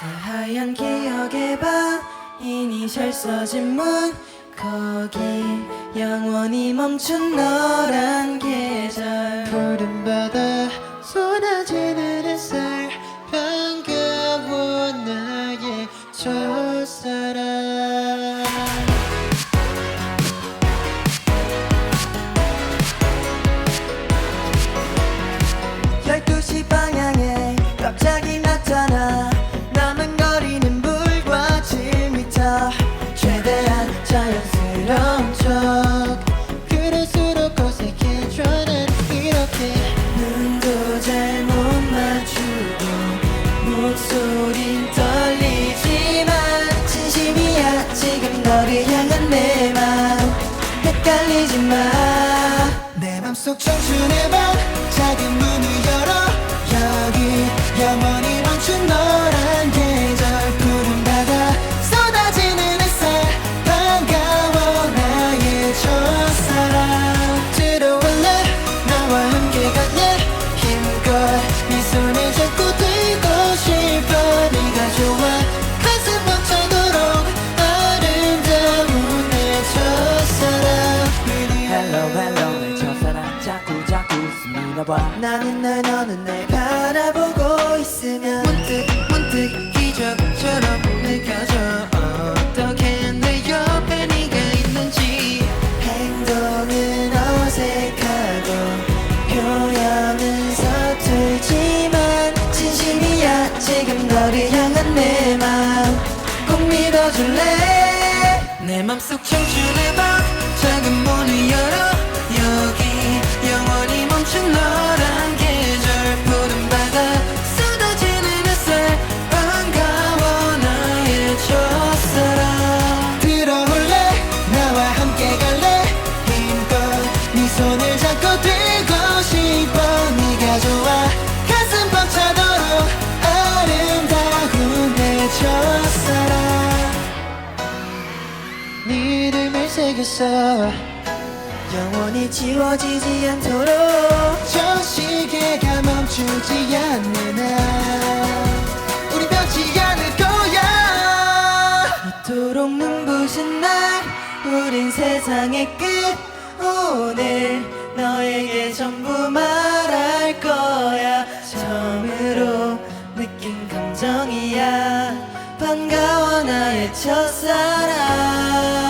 새하얀 기억의 방 이니셜 써진 문 거기 영원히 멈춘 너란 계절 목소린 떨리지만 진심이야. 지금 너를 향한 내 마음. 헷갈리지 마내 맘속 청춘의 방 작은 문을 열어 나와 나는 날 너는 날 바라보고 있으면 문득 문득 기적처럼 느껴져. 어떻게 내 옆에 네가 있는지. 행동은 어색하고 표현은 서툴지만 진심이야. 지금 너를 향한 내 마음. 꼭 믿어줄래? 내 맘속 청춘의 방 싶어 네가 좋아 가슴 벅차도록 아름다운 내 첫사랑. 네 이름을 새겼어. 영원히 지워지지 않도록 저 시계가 멈추지 않는 한. 우리 변치 않을 거야. 이토록 눈부신 날 우린 세상의 끝. 오늘 너에게 전부 말할 거야. 처음으로 느낀 감정이야. 반가워 나의 첫사랑